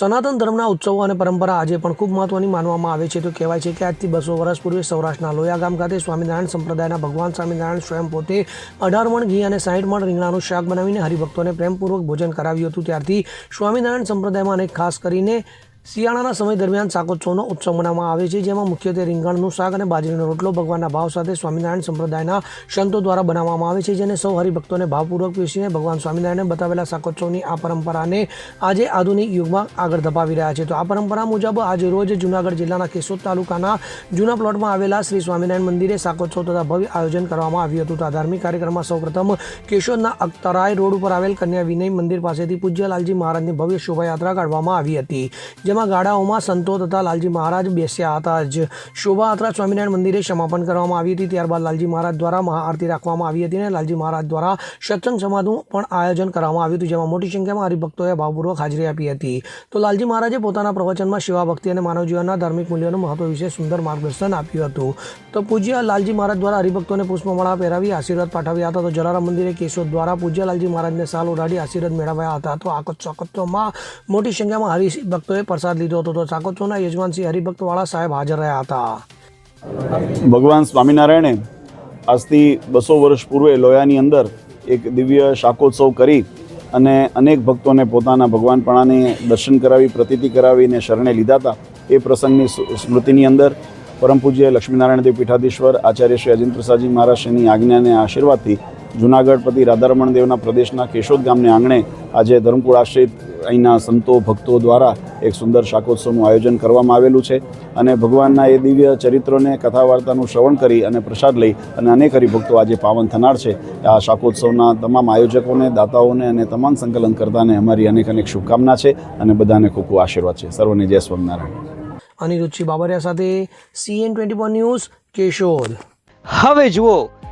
સનાતન ધર્મના ઉત્સવો અને પરંપરા આજે પણ ખૂબ મહત્વની માનવામાં આવે છે. તો કહેવાય છે કે આજથી બસો વર્ષ પૂર્વે સૌરાષ્ટ્રના લોયા ગામ ખાતે સ્વામિનારાયણ સંપ્રદાયના ભગવાન સ્વામિનારાયણ સ્વયં પોતે અઢાર મણ ઘી અને સાઠ મણ રીંગણાનું શાક બનાવીને હરિભક્તોને પ્રેમપૂર્વક ભોજન કરાવ્યું હતું. ત્યારથી સ્વામિનારાયણ સંપ્રદાયમાં અને ખાસ કરીને શિયાળાના સમય દરમિયાન શાકોત્સવનો ઉત્સવ મનાવવામાં આવે છે, જેમાં મુખ્યત્વે રીંગણનું શાક અને બાજરીનો રોટલો ભગવાનના ભાવ સાથે સ્વામિનારાયણ સંપ્રદાયના સંતો દ્વારા બનાવવામાં આવે છે, જેને સૌ હરિભક્તોને ભાવપૂર્વક પીસીને ભગવાન સ્વામિનારાયણે બતાવેલા શાકોત્સવની આ પરંપરાને આજે આધુનિક યુગમાં આગળ ધપાવી રહ્યા છે. તો આ પરંપરા મુજબ આજે રોજ જૂનાગઢ જિલ્લાના કેશોદ તાલુકાના જૂના પ્લોટમાં આવેલા શ્રી સ્વામિનારાયણ મંદિરે શાકોત્સવ તથા ભવ્ય આયોજન કરવામાં આવ્યું હતું. તો આ ધાર્મિક કાર્યક્રમમાં સૌપ્રથમ કેશોદના અખ્તરાય રોડ ઉપર આવેલ કન્યા વિનય મંદિર પાસેથી પૂજ્ય લાલજી મહારાજની ભવ્ય શોભાયાત્રા કાઢવામાં આવી હતી, જેમાં ગાડાઓમાં સંતો તથા લાલજી મહારાજ બેસ્યા હતા. જ શોભાયાત્રા સ્વામિનારાયણ મંદિરે સમાપન કરવામાં આવી હતી. ત્યારબાદ લાલજી મહારાજ દ્વારા મહાઆરતી રાખવામાં આવી હતી અને લાલજી મહારાજ દ્વારા સત્સંગ સમાજનું પણ આયોજન કરવામાં આવ્યું હતું, જેમાં મોટી સંખ્યામાં હરિભક્તોએ ભાવપૂર્વક હાજરી આપી હતી. તો લાલજી મહારાજે પોતાના પ્રવચનમાં સેવા ભક્તિ અને માનવ જીવનના ધાર્મિક મૂલ્યોનું મહત્વ વિશે સુંદર માર્ગદર્શન આપ્યું હતું. તો પૂજ્ય લાલજી મહારાજ દ્વારા હરિભક્તોને પુષ્પમાળા પહેરાવી આશીર્વાદ પાઠવ્યા હતા. તો જલારામ મંદિરે કેશોદ દ્વારા પૂજ્ય લાલજી મહારાજને સાલ ઓઢાડી આશીર્વાદ મેળવ્યા હતા. તો આ શાકોત્સવમાં મોટી સંખ્યામાં હરિભક્તોએ પ્રસાદ લીધો હતો તો શાકોત્સવના યજમાન શ્રી હરિભક્તવાળા સાહેબ હાજર રહ્યા હતા. ભગવાન સ્વામિનારાયણે આજથી બસો વર્ષ પૂર્વે લોયાની અંદર એક દિવ્ય શાકોત્સવ કરી અને અનેક ભક્તોને પોતાના ભગવાનપણાને દર્શન કરાવી, પ્રતીતિ કરાવીને શરણે લીધા હતા. એ પ્રસંગની સ્મૃતિની અંદર પરમ પૂજ્ય લક્ષ્મીનારાયણ દેવ પીઠાધીશ્વર, આચાર્ય શ્રી અજિંદ્ર પ્રસાદજી મહારાજશ્રીની આજ્ઞાને આશીર્વાદથી જુનાગઢ પતિ રાધારમણ દેવના પ્રદેશના કેશોદ ગામને આંગણે આજે ધર્મકુળ આશ્રિત અહીંના સંતો ભક્તો દ્વારા એક સુંદર શાકોત્સવનું આયોજન કરવામાં આવેલું છે અને ભગવાનના એ દિવ્ય ચરિત્રોને કથા વાર્તાનું શ્રવણ કરી અને પ્રસાદ લઈ અને અનેક હરિભક્તો આજે પાવન થનાર છે. આ શાકોત્સવના તમામ આયોજકોને દાતાઓને અને તમામ સંકલન કરતાને અમારી અનેક અનેક શુભકામના છે અને બધાને ખૂબ ખૂબ આશીર્વાદ છે. સર્વને જય સ્વામિનારાયણ. અનિરુચિ બાબરિયા સાથે સીએન ટ્વેન્ટી ન્યૂઝ કેશોદ. હવે જુઓ